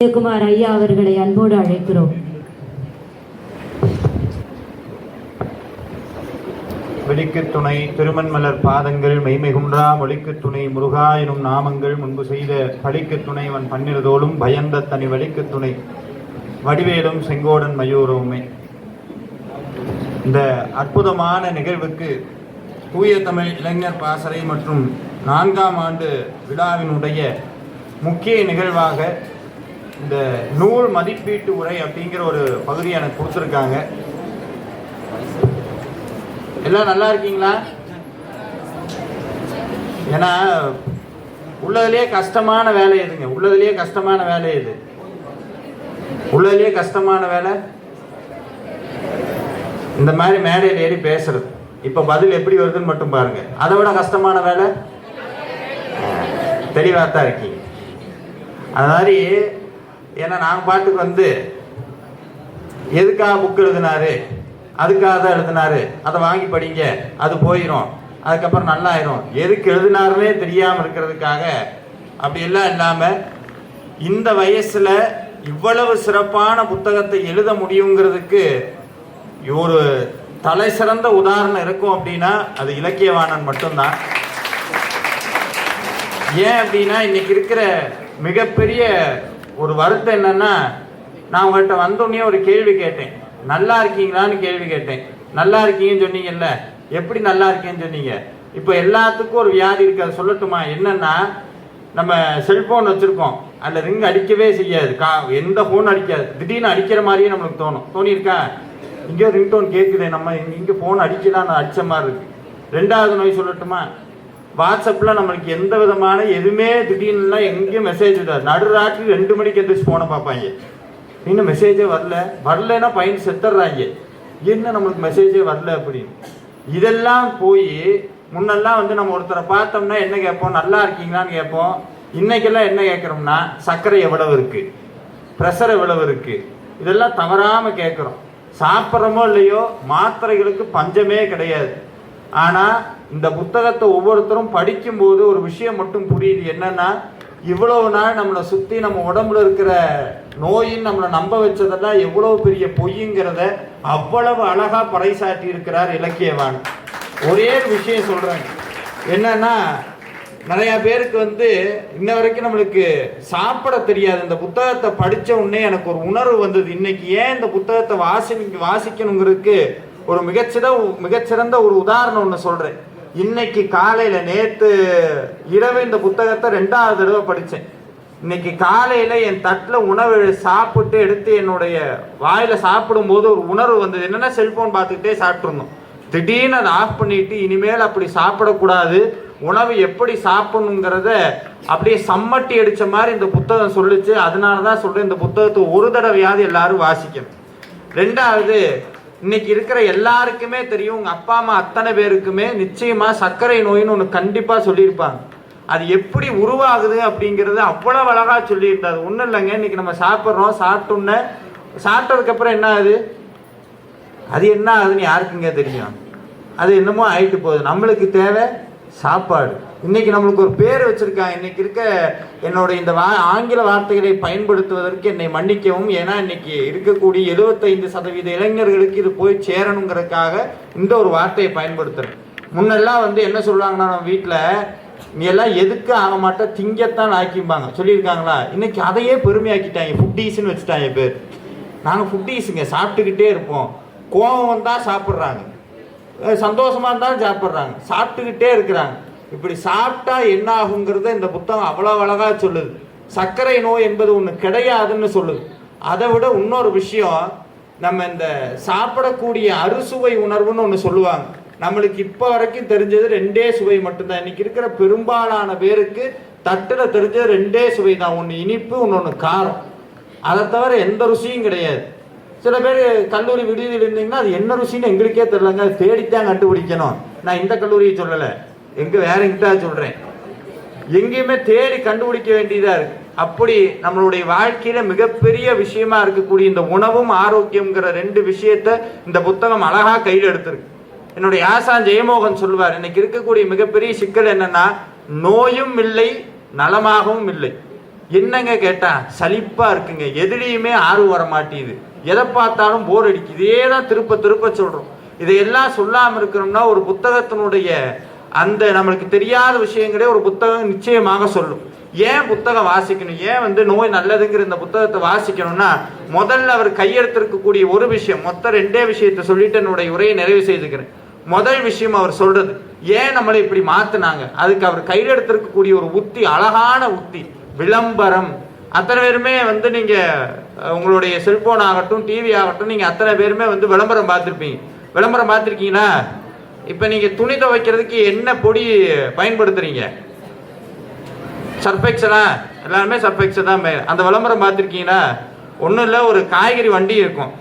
உதயகுமார் ஐயா அவர்களை அன்போடு அழைக்கிறோம். வெளிக்கு துணை திருமண்மலர் பாதங்கள் மெய்மை குன்றா ஒளிக்கு துணை முருகா எனும் நாமங்கள் முன்பு செய்த பழிக்கு துணைவன் பன்னிரதோளும் பயந்த தனி வலிக்கு துணை. வடிவேலும் செங்கோடன் மயூரவுமே இந்த அற்புதமான நிகழ்வுக்கு தூய தமிழ் இளைஞர் பாசறை மற்றும் நான்காம் ஆண்டு விழாவினுடைய முக்கிய நிகழ்வாக இந்த நூல் மதிப்பீட்டு உரை அப்படிங்கிற ஒரு பகுதி எனக்கு கொடுத்துருக்காங்க. எல்லாம் நல்லா இருக்கீங்களா? ஏன்னா உள்ளதுலேயே கஷ்டமான வேலை எதுங்க? உள்ளதுலேயே கஷ்டமான வேலை எது? உள்ளதுலேயே கஷ்டமான வேலை? இந்த மாதிரி மேடையில் ஏறி பேசுறது. இப்போ பதில் எப்படி வருதுன்னு மட்டும் பாருங்க. அதை விட கஷ்டமான வேலை? தெளிவாக தான் இருக்கீங்க. அது மாதிரி ஏன்னா நாங்கள் பாட்டுக்கு வந்து எதுக்காக புக் எழுதினாரு? அதுக்காக தான் எழுதினாரு. அதை வாங்கி படிங்க. அது போயிடும் அதுக்கப்புறம் நல்லா ஆயிரும் எதுக்கு எழுதினாருன்னே தெரியாமல் இருக்கிறதுக்காக அப்படி எல்லாம் இல்லாமல் இந்த வயசில் இவ்வளவு சிறப்பான புத்தகத்தை எழுத முடியுங்கிறதுக்கு ஒரு தலை சிறந்த உதாரணம் இருக்கும் அப்படின்னா அது இலக்கியவாணன் மட்டும்தான். ஏன் அப்படின்னா இன்னைக்கு இருக்கிற மிகப்பெரிய ஒரு வருத்தம் என்னன்னா நான் உங்கள்கிட்ட வந்தோடனே ஒரு கேள்வி கேட்டேன். நல்லா இருக்கீங்களான்னு கேள்வி கேட்டேன். நல்லா இருக்கீங்கன்னு சொன்னீங்கல்ல எப்படி நல்லா இருக்கேன்னு சொன்னீங்க? இப்போ எல்லாத்துக்கும் ஒரு வியாதி இருக்கு சொல்லட்டுமா? என்னன்னா நம்ம செல்போன் வச்சுருக்கோம். அதில் ரிங் அடிக்கவே செய்யாது. கா எந்த ஃபோன் அடிக்காது. திடீர்னு அடிக்கிற மாதிரியே நம்மளுக்கு தோணும். தோணியிருக்கா? இங்கே ரிங்டோன் கேட்குது நம்ம இங்கே ஃபோன் அடிக்கலாம் நான் அடிச்ச மாதிரி இருக்கு. ரெண்டாவது நோய் சொல்லட்டுமா? வாட்ஸ்அப்பில் நம்மளுக்கு எந்த விதமான எதுவுமே திடீர்னுலாம் எங்கேயும் மெசேஜ் விடாது நடுராத்திரி ரெண்டு மணிக்கு எந்திரிச்சு ஃபோனை பார்ப்பாங்க. இன்னும் மெசேஜே வரல. வரலன்னா பையன் செத்துடுறாங்க என்ன நம்மளுக்கு மெசேஜே வரல அப்படின்னு. இதெல்லாம் போய் முன்னெல்லாம் வந்து நம்ம ஒருத்தரை பார்த்தோம்னா என்ன கேட்போம்? நல்லா இருக்கீங்களான்னு கேட்போம். இன்னைக்கெல்லாம் என்ன கேட்குறோம்னா சர்க்கரை எவ்வளவு இருக்குது ப்ரெஷர் எவ்வளவு இருக்குது இதெல்லாம் தவறாமல் கேட்குறோம். சாப்பிட்றோமோ இல்லையோ மாத்திரைகளுக்கு பஞ்சமே கிடையாது. ஆனால் இந்த புத்தகத்தை ஒவ்வொருத்தரும் படிக்கும்போது ஒரு விஷயம் மட்டும் புரியுது என்னன்னா இவ்வளவு நாள் நம்மளை சுற்றி நம்ம உடம்புல இருக்கிற நோயின் நம்மளை நம்ப வச்சதெல்லாம் எவ்வளவு பெரிய பொய்யுங்கிறத அவ்வளவு அழகா பறைசாட்டி இருக்கிறார் இலக்கியவான். ஒரே ஒரு விஷயம் சொல்றேன். என்னன்னா நிறைய பேருக்கு வந்து இன்ன வரைக்கும் நம்மளுக்கு சாப்பிட தெரியாது. இந்த புத்தகத்தை படித்த உடனே எனக்கு ஒரு உணர்வு வந்தது. இன்னைக்கு ஏன் இந்த புத்தகத்தை வாசி வாசிக்கணுங்கிறதுக்கு ஒரு மிகச்சிற மிகச்சிறந்த ஒரு உதாரணம் ஒன்று சொல்கிறேன் இன்னைக்கு காலையில நேத்து இரவு இந்த புத்தகத்தை ரெண்டாவது தடவை படிச்சேன். இன்னைக்கு காலையில என் தட்டில் உணவு சாப்பிட்டு எடுத்து என்னுடைய வாயில சாப்பிடும்போது ஒரு உணர்வு வந்தது. என்னன்னா செல்போன் பார்த்துக்கிட்டே சாப்பிட்ருந்தோம் திடீர்னு அதை ஆஃப் பண்ணிட்டு இனிமேல் அப்படி சாப்பிடக்கூடாது. உணவு எப்படி சாப்பிடணுங்கிறத அப்படியே சம்மட்டி அடிச்ச மாதிரி இந்த புத்தகம் சொல்லுச்சு. அதனால தான் சொல்றேன் இந்த புத்தகத்தை ஒரு தடவையாவது எல்லாரும் வாசிக்கணும். ரெண்டாவது இன்னைக்கு இருக்கிற எல்லாருக்குமே தெரியும் உங்க அப்பா அம்மா அத்தனை பேருக்குமே நிச்சயமா சர்க்கரை நோயின்னு ஒன்று கண்டிப்பா சொல்லியிருப்பாங்க. அது எப்படி உருவாகுது அப்படிங்கிறது அவ்வளவு அழகா சொல்லியிருந்தாது ஒன்றும் இல்லைங்க இன்னைக்கு நம்ம சாப்பிட்றோம் சாப்பிட்டோன்னே சாப்பிட்டதுக்கு அப்புறம் என்ன ஆகுது? அது என்ன ஆகுதுன்னு யாருக்குங்க தெரியும்? அது என்னமோ ஆயிட்டு போகுது. நம்மளுக்கு தேவை சாப்பாடு. இன்னைக்கு நம்மளுக்கு ஒரு பேர் வச்சிருக்கான் இன்னைக்கு இருக்க என்னோட இந்த வா ஆங்கில வார்த்தைகளை பயன்படுத்துவதற்கு என்னை மன்னிக்கவும். ஏன்னா இன்னைக்கு இருக்கக்கூடிய எழுபத்தைந்து சதவீத இளைஞர்களுக்கு இது போய் சேரணுங்கிறதுக்காக இந்த ஒரு வார்த்தையை பயன்படுத்துறேன். முன்னெல்லாம் வந்து என்ன சொல்லுவாங்கன்னா நம்ம வீட்டில் நீ எல்லாம் எதுக்கு ஆக மாட்டா? திங்கத்தான் ஆக்கிம்பாங்க. சொல்லியிருக்காங்களா? இன்னைக்கு அதையே பெருமையாக்கிட்டாங்க. ஃபுட்டீஸ்னு வச்சுட்டாங்க பேர். நாங்கள் ஃபுட்டீஸுங்க சாப்பிட்டுக்கிட்டே இருப்போம். கோபம் தான் சாப்பிட்றாங்க. சந்தோஷமாக தான் இருந்தாலும் சாப்பிட்றாங்க. சாப்பிட்டுக்கிட்டே இருக்கிறாங்க. இப்படி சாப்பிட்டா என்ன ஆகுங்கிறத இந்த புத்தகம் அவ்வளோ அழகாக சொல்லுது. சர்க்கரை நோய் என்பது ஒன்று கிடையாதுன்னு சொல்லுது. அதை விட இன்னொரு விஷயம் நம்ம இந்த சாப்பிடக்கூடிய அறுசுவை உணர்வுன்னு ஒன்று சொல்லுவாங்க. நம்மளுக்கு இப்போ வரைக்கும் தெரிஞ்சது ரெண்டே சுவை மட்டும்தான். இன்னைக்கு இருக்கிற பெரும்பாலான பேருக்கு தட்டில் தெரிஞ்சது ரெண்டே சுவை தான் ஒன்று இனிப்பு இன்னொன்று காரம். அதை தவிர எந்த ருசியும் கிடையாது. சில பேர் கல்லூரி விடுதியில் இருந்தீங்கன்னா அது என்ன ருசின்னு எங்களுக்கே தெரியலங்க. தேடித்தான் கண்டுபிடிக்கணும். நான் இந்த கல்லூரியை சொல்லலை. எங்க வேற எங்கிட்ட சொல்றேன். எங்கேயுமே தேடி கண்டுபிடிக்க வேண்டியதா இருக்கு. அப்படி நம்மளுடைய வாழ்க்கையில மிகப்பெரிய விஷயமா இருக்கக்கூடிய இந்த உணவும் ஆரோக்கியம்ங்கிற ரெண்டு விஷயத்த இந்த புத்தகம் அழகா கையில் எடுத்திருக்கு. என்னுடைய ஆசான் ஜெயமோகன் சொல்லுவார் இன்னைக்கு இருக்கக்கூடிய மிகப்பெரிய சிக்கல் என்னன்னா நோயும் இல்லை நலமாகவும் இல்லை. என்னங்க கேட்டா சலிப்பா இருக்குங்க. எதுலேயுமே ஆர்வம் வர மாட்டேங்குது. எதை பார்த்தாலும் போர் அடிக்குது. இதே தான் திருப்ப திருப்ப சொல்றோம். இதையெல்லாம் சொல்லாம இருக்கணும்னா ஒரு புத்தகத்தினுடைய அந்த நம்மளுக்கு தெரியாத விஷயங்களே ஒரு புத்தகம் நிச்சயமாக சொல்லும். ஏன் புத்தகம் வாசிக்கணும்? ஏன் வந்து நோய் நல்லதுங்கிற இந்த புத்தகத்தை வாசிக்கணும்னா முதல்ல அவர் கையெழுத்திருக்கக்கூடிய ஒரு விஷயம் மொத்தம் ரெண்டே விஷயத்தை சொல்லிட்டு என்னுடைய உரையை நிறைவு செய்துக்கிறேன். முதல் விஷயம் அவர் சொல்றது. ஏன் நம்மளை இப்படி மாத்துனாங்க? அதுக்கு அவர் கையில் எடுத்திருக்கக்கூடிய ஒரு உத்தி அழகான உத்தி விளம்பரம். அத்தனை பேருமே வந்து நீங்க உங்களுடைய செல்போன் ஆகட்டும் டிவி ஆகட்டும் நீங்க அத்தனை பேருமே வந்து விளம்பரம் பார்த்துருப்பீங்க. விளம்பரம் பார்த்துருக்கீங்களா? இப்போ நீங்கள் துணி துவைக்கிறதுக்கு என்ன பொடி பயன்படுத்துறீங்க? சர்ஃபெக்ஸலா எல்லாருமே சர்ஃபெக்ஸ் தான் அந்த விளம்பரம் பார்த்துருக்கீங்களா? ஒன்றும் இல்லை ஒரு காய்கறி வண்டி இருக்கும்.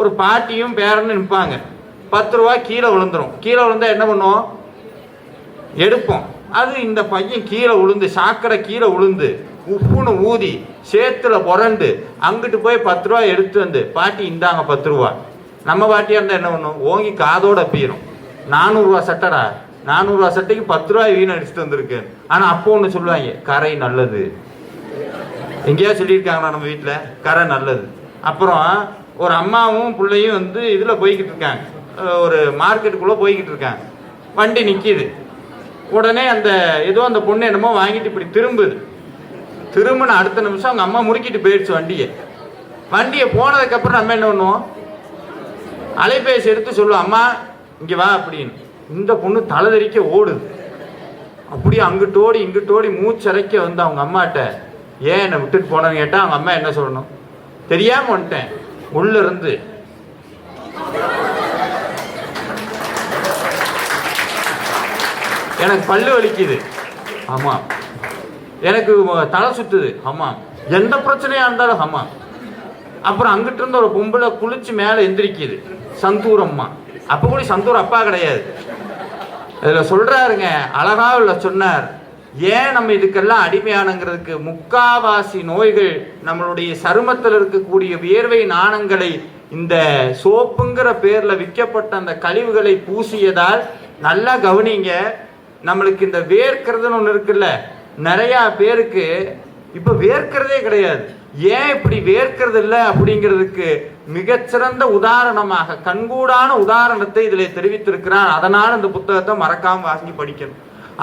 ஒரு பாட்டியும் பேரனும் நிற்பாங்க பத்து ரூபா கீழே விழுந்துடும் கீழே விழுந்தா என்ன பண்ணுவோம்? எடுப்போம். அது இந்த பையன் கீழே விழுந்து சாக்கடை கீழே விழுந்து உப்புன்னு ஊதி சேத்துல புரண்டு அங்கிட்டு போய் பத்து ரூபா எடுத்து வந்து பாட்டி இந்தாங்க பத்து ரூபா. நம்ம பாட்டியாக இருந்தால் என்ன பண்ணும் ஓங்கி காதோட பீரும் நானூறுரூவா சட்டடா? நானூறுரூவா சட்டைக்கு பத்து ரூபாய் வீண் அடிச்சுட்டு வந்திருக்கேன். ஆனால் அப்போ ஒன்று சொல்லுவாங்க கரை நல்லது. எங்கேயா சொல்லியிருக்காங்களா நம்ம வீட்டில் கரை நல்லது. அப்புறம் ஒரு அம்மாவும் பிள்ளையும் வந்து இதில் போய்கிட்டு இருக்காங்க. ஒரு மார்க்கெட்டுக்குள்ளே போய்கிட்டு இருக்காங்க. வண்டி நிற்கிது உடனே அந்த ஏதோ அந்த பொண்ணு என்னமோ வாங்கிட்டு இப்படி திரும்புது. திரும்பின அடுத்த நிமிஷம் அவங்க அம்மா முறுக்கிட்டு போயிடுச்சு வண்டியை. வண்டியை போனதுக்கப்புறம் நம்ம என்ன பண்ணுவோம்? அலைபேசி எடுத்து சொல்லுவோம் அம்மா இங்கே வா அப்படின்னு. இந்த பொண்ணு தலைதெறிக்க ஓடுது. அப்படியே அங்கிட்டு ஓடி இங்கிட்டு ஓடி மூச்சரைக்க வந்து அவங்க அம்மாட்ட ஏன் என்னை விட்டுட்டு போனேன்னு கேட்டால் அவங்க அம்மா என்ன சொல்லணும்? தெரியாமல் வந்துட்டேன். உள்ள இருந்து. எனக்கு பல்லு வலிக்குது. ஆமாம் எனக்கு தலை சுற்றுது ஆமாம் எந்த பிரச்சனையாக இருந்தாலும் ஆமாம் அப்புறம் அங்கிட்டு இருந்த ஒரு பொம்பளை குளிச்சு மேலே எந்திரிக்குது. சந்தூரம்மா. அப்போ கூட சந்தூர் அப்பா கிடையாது. இதில் சொல்றாருங்க அழகா உள்ள சொன்னார் ஏன் நம்ம இதுக்கெல்லாம் அடிமையானங்கிறதுக்கு முக்காவாசி நோய்கள் நம்மளுடைய சருமத்தில் இருக்கக்கூடிய வியர்வை நாணங்களை இந்த சோப்புங்கிற பேர்ல விற்கப்பட்ட அந்த கழிவுகளை பூசியதால் நல்லா கவனிங்க நம்மளுக்கு இந்த வேர்க்கிறதுன்னு ஒன்று இருக்குல்ல நிறையா பேருக்கு இப்போ வேர்க்கிறதே கிடையாது. ஏன் இப்படி வேர்க்கிறது இல்லை அப்படிங்கிறதுக்கு மிகச்சிறந்த உதாரணமாக கண்கூடான உதாரணத்தை இதில் தெரிவித்திருக்கிறார் அதனால் இந்த புத்தகத்தை மறக்காம வாங்கி படிக்கணும்.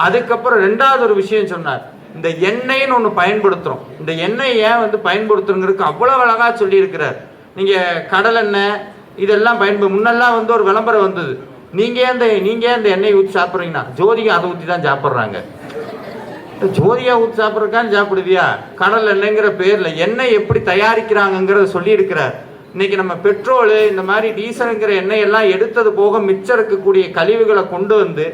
அதுக்கப்புறம் ரெண்டாவது ஒரு விஷயம் சொன்னார். இந்த எண்ணெய்னு ஒன்று பயன்படுத்துகிறோம் இந்த எண்ணெய் ஏன் வந்து பயன்படுத்துறங்கிறதுக்கு அவ்வளோ அழகாக சொல்லியிருக்கிறார். நீங்கள் கடலெண்ணெய் இதெல்லாம் பயன்படு முன்னெல்லாம் வந்து ஒரு விளம்பரம் வந்தது. நீங்கள் அந்த நீங்கள் அந்த எண்ணெய் ஊற்றி சாப்பிட்றீங்கன்னா ஜோதிகம் அதை ஊற்றி தான் சாப்பிட்றாங்க. ஜோதியா ஊற்றி சாப்பிட்றக்கான்னு சாப்பிடுவியா? கடல் எண்ணெய்ங்கிற பேர்ல எண்ணெய் எப்படி தயாரிக்கிறாங்கங்கிறத சொல்லியிருக்கிறார். இன்னைக்கு நம்ம பெட்ரோலு இந்த மாதிரி டீசலுங்கிற எண்ணெய் எல்லாம் எடுத்தது போக மிச்சம் இருக்கக்கூடிய கழிவுகளை கொண்டு வந்து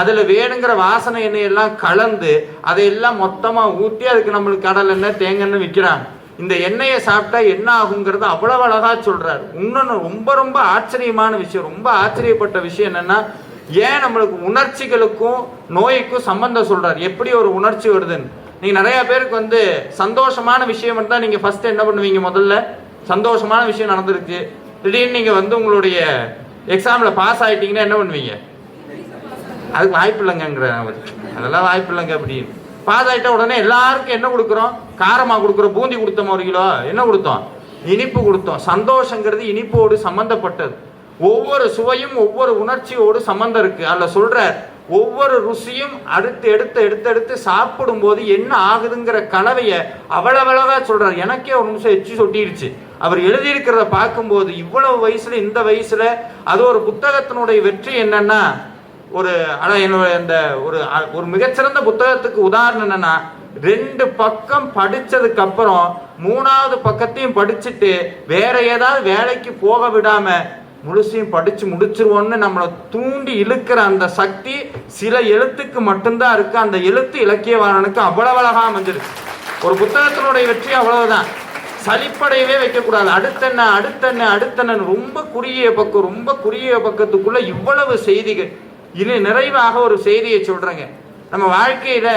அதில் வேணுங்கிற வாசனை எண்ணெய் எல்லாம் கலந்து அதையெல்லாம் மொத்தமாக ஊற்றி அதுக்கு நம்மளுக்கு கடல் எண்ணெய் தேங்கன்னு விற்கிறாங்க. இந்த எண்ணெயை சாப்பிட்டா என்ன ஆகுங்கிறத அவ்வளவு அழகா சொல்றாரு. இன்னொன்று ரொம்ப ரொம்ப ஆச்சரியமான விஷயம் ரொம்ப ஆச்சரியப்பட்ட விஷயம் என்னன்னா ஏன் நம்மளுக்கு உணர்ச்சிகளுக்கும் நோய்க்கும் சம்பந்தம் சொல்கிறார் எப்படி ஒரு உணர்ச்சி வருதுன்னு? நீங்கள் நிறையா பேருக்கு வந்து சந்தோஷமான விஷயம் இருந்தால் நீங்கள் ஃபஸ்ட்டு என்ன பண்ணுவீங்க முதல்ல? சந்தோஷமான விஷயம் நடந்திருக்கு திடீர்னு நீங்கள் வந்து உங்களுடைய எக்ஸாமில் பாஸ் ஆகிட்டீங்கன்னா என்ன பண்ணுவீங்க? அதுக்கு வாய்ப்பு இல்லைங்கிற அதெல்லாம் வாய்ப்பு இல்லைங்க அப்படின்னு பாஸ் ஆகிட்ட உடனே எல்லாருக்கும் என்ன கொடுக்குறோம்? காரமாக கொடுக்குறோம். பூந்தி கொடுத்தோம் ஒரு கிலோ? என்ன கொடுத்தோம்? இனிப்பு கொடுத்தோம். சந்தோஷங்கிறது இனிப்போடு சம்மந்தப்பட்டது ஒவ்வொரு சுவையும் ஒவ்வொரு உணர்ச்சியோடு சம்மந்தம் இருக்கு. அதில் சொல்றார் ஒவ்வொரு ருசியும் அடுத்து எடுத்து எடுத்து எடுத்து சாப்பிடும்போது என்ன ஆகுதுங்கிற கலவையை அவ்வளவளவா சொல்றார். எனக்கே ஒரு நிமிஷம் எச்சி சொட்டிருச்சு. அவர் எழுதியிருக்கிறத பார்க்கும்போது இவ்வளவு வயசுல இந்த வயசுல அது ஒரு புத்தகத்தினுடைய வெற்றி என்னன்னா ஒரு ஆனால் என்னோட இந்த ஒரு ஒரு மிகச்சிறந்த புத்தகத்துக்கு உதாரணம் என்னன்னா ரெண்டு பக்கம் படித்ததுக்கு அப்புறம் மூணாவது பக்கத்தையும் படிச்சுட்டு வேற ஏதாவது வேலைக்கு போக விடாம முழுசையும் படிச்சு முடிச்சிருவோன்னு நம்மளை தூண்டி இழுக்கிற அந்த சக்தி சில எழுத்துக்கு மட்டும்தான் இருக்கு. அந்த எழுத்து இலக்கியவாளனுக்கு அவ்வளவு அழகா அமைஞ்சிருக்கு ஒரு புத்தகத்தினுடைய வெற்றி அவ்வளவுதான். சலிப்படையவே வைக்கக்கூடாது. அடுத்தென்ன அடுத்தென்ன அடுத்தண்ணன் ரொம்ப குறுகிய பக்கம் ரொம்ப குறுகிய பக்கத்துக்குள்ள இவ்வளவு செய்திகள். இது நிறைவாக ஒரு செய்தியை சொல்றேங்க. நம்ம வாழ்க்கையில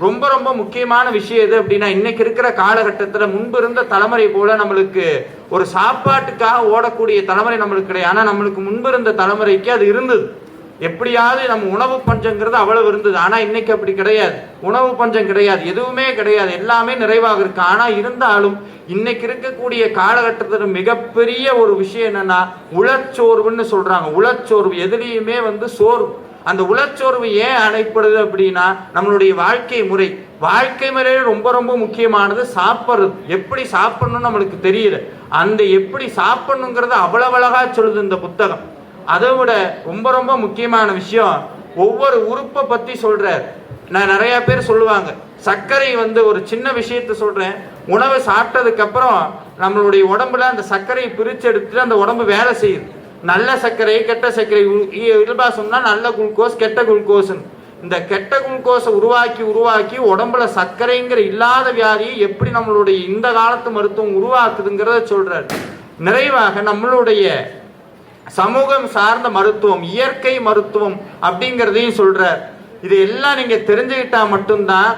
ரொம்ப ரொம்ப முக்கியமான விஷயம் எது அப்படின்னா இன்னைக்கு இருக்கிற காலகட்டத்தில் முன்பு இருந்த தலைமுறை போல நம்மளுக்கு ஒரு சாப்பாட்டுக்காக ஓடக்கூடிய தலைமுறை நம்மளுக்கு கிடையாது. ஆனால் நம்மளுக்கு முன்பு இருந்த தலைமுறைக்கு அது இருந்தது. எப்படியாவது நம்ம உணவு பஞ்சங்கிறது அவ்வளவு இருந்தது. ஆனால் இன்னைக்கு அப்படி கிடையாது. உணவு பஞ்சம் கிடையாது. எதுவுமே கிடையாது. எல்லாமே நிறைவாக இருக்கு. ஆனால் இருந்தாலும் இன்னைக்கு இருக்கக்கூடிய காலகட்டத்தில் மிகப்பெரிய ஒரு விஷயம் என்னன்னா உளச்சோர்வுன்னு சொல்றாங்க. உளச்சோர்வு எதுலேயுமே வந்து சோர்வு. அந்த உளச்சோர்வு ஏன் அணைப்படுது அப்படின்னா நம்மளுடைய வாழ்க்கை முறை. வாழ்க்கை முறையில ரொம்ப ரொம்ப முக்கியமானது சாப்பிட்றது. எப்படி சாப்பிடணும்னு நம்மளுக்கு தெரியல. அந்த எப்படி சாப்பிடணுங்கிறத அவ்வளவு அழகா சொல்லுது இந்த புத்தகம். அதை விட ரொம்ப ரொம்ப முக்கியமான விஷயம் ஒவ்வொரு உறுப்பை பத்தி சொல்றார். நான் நிறைய பேர் சொல்லுவாங்க சர்க்கரை வந்து ஒரு சின்ன விஷயத்த சொல்றேன். உணவை சாப்பிட்டதுக்கு அப்புறம் நம்மளுடைய உடம்புல அந்த சர்க்கரையை பிரிச்சு எடுத்துட்டு அந்த உடம்பு வேலை செய்யுது. நல்ல சர்க்கரை கெட்ட சர்க்கரை. இல்பாசம்னா நல்ல குளுக்கோஸ் கெட்ட குளுக்கோஸ்னு. இந்த கெட்ட குளுக்கோஸை உருவாக்கி உருவாக்கி உடம்புல சர்க்கரைங்கிற இல்லாத வியாதியை எப்படி நம்மளுடைய இந்த காலத்து மருத்துவம் உருவாக்குதுங்கிறத சொல்றார். நிறைவாக நம்மளுடைய சமூகம் சார்ந்த மருத்துவம் இயற்கை மருத்துவம் அப்படிங்கிறதையும் சொல்றார். இது எல்லாம் நீங்க தெரிஞ்சுக்கிட்டா மட்டும்தான்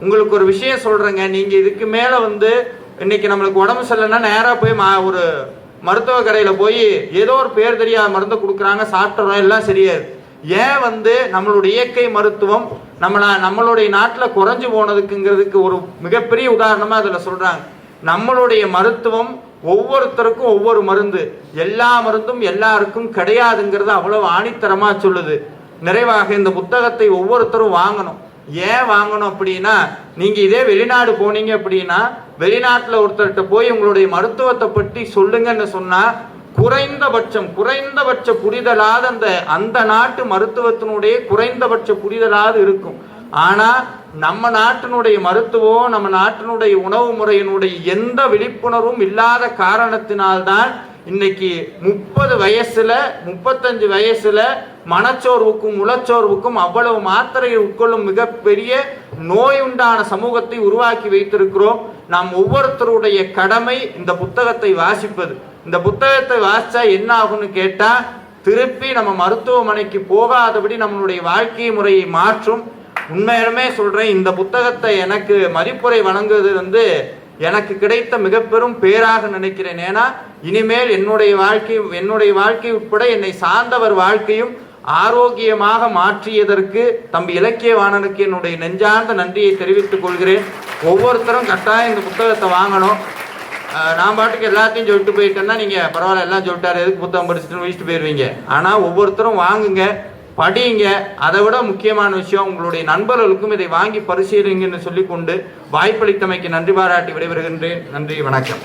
உங்களுக்கு ஒரு விஷயம் சொல்றேங்க. நீங்க இதுக்கு மேல வந்து இன்னைக்கு நம்மளுக்கு உடம்பு சரியில்லைன்னா நேராக போய் மா ஒரு மருத்துவ கடையில் போய் ஏதோ ஒரு பேர் தெரியாத மருந்து கொடுக்குறாங்க சாப்பிட்றோம் எல்லாம் சரியாது ஏன் வந்து நம்மளுடைய இயற்கை மருத்துவம் நம்ம நம்மளுடைய நாட்டில் குறைஞ்சு போனதுக்குங்கிறதுக்கு ஒரு மிகப்பெரிய உதாரணமாக அதில் சொல்கிறாங்க நம்மளுடைய மருத்துவம் ஒவ்வொருத்தருக்கும் ஒவ்வொரு மருந்து. எல்லா மருந்தும் எல்லாருக்கும் கிடையாதுங்கிறது அவ்வளவு ஆணித்தரமாக சொல்லுது. நிறைவாக இந்த புத்தகத்தை ஒவ்வொருத்தரும் வாங்கணும். ஏன் வாங்கணும் அப்படின்னா நீங்க இதே வெளிநாடு போனீங்க அப்படின்னா வெளிநாட்டுல ஒருத்தர்கிட்ட போய் உங்களுடைய மருத்துவத்தை பற்றி சொல்லுங்கன்னு சொன்னா குறைந்தபட்சம் குறைந்தபட்ச புரிதலாத அந்த அந்த நாட்டு மருத்துவத்தினுடைய குறைந்தபட்ச புரிதலாவது இருக்கும். ஆனா நம்ம நாட்டினுடைய மருத்துவம் நம்ம நாட்டினுடைய உணவு முறையினுடைய எந்த விழிப்புணர்வும் இல்லாத காரணத்தினால்தான் இன்னைக்கு முப்பது வயசுல முப்பத்தஞ்சு வயசுல மனச்சோர்வுக்கும் உளச்சோர்வுக்கும் அவ்வளவு மாத்திரையை உட்கொள்ளும் மிகப்பெரிய நோய் உண்டான சமூகத்தை உருவாக்கி வைத்திருக்கிறோம். நாம் ஒவ்வொருத்தருடைய கடமை இந்த புத்தகத்தை வாசிப்பது. இந்த புத்தகத்தை வாசிச்சா என்ன ஆகும்னு கேட்டா திருப்பி நம்ம மருத்துவமனைக்கு போகாதபடி நம்மளுடைய வாழ்க்கை முறையை மாற்றும். உண்மையுமே சொல்றேன் இந்த புத்தகத்தை எனக்கு மதிப்புரை வழங்குவது வந்து எனக்கு கிடைத்த மிக பெரும் பேராக நினைக்கிறேன். ஏன்னா இனிமேல் என்னுடைய வாழ்க்கை என்னுடைய வாழ்க்கை உட்பட என்னை சார்ந்தவர் வாழ்க்கையும் ஆரோக்கியமாக மாற்றியதற்கு தம்பி இலக்கியவாணனுக்கு என்னுடைய நெஞ்சார்ந்த நன்றியை தெரிவித்துக் கொள்கிறேன். ஒவ்வொருத்தரும் கட்டாயம் இந்த புத்தகத்தை வாங்கணும். நான் பாட்டுக்கு எல்லாத்தையும் சொல்லிட்டு போயிட்டேன்னா நீங்கள் பரவாயில்ல எல்லாம் சொல்லிட்டாரு. எதுக்கு புத்தகம் படிச்சுட்டு வச்சுட்டு போயிடுவீங்க ஆனால் ஒவ்வொருத்தரும் வாங்குங்க. படிங்க. அதை விட முக்கியமான விஷயம் உங்களுடைய நண்பர்களுக்கும் இதை வாங்கி பரிசீலிங்கன்னு சொல்லிக்கொண்டு வாய்ப்பளித்தமைக்கு நன்றி பாராட்டி விடைபெறுகின்றேன். நன்றி வணக்கம்.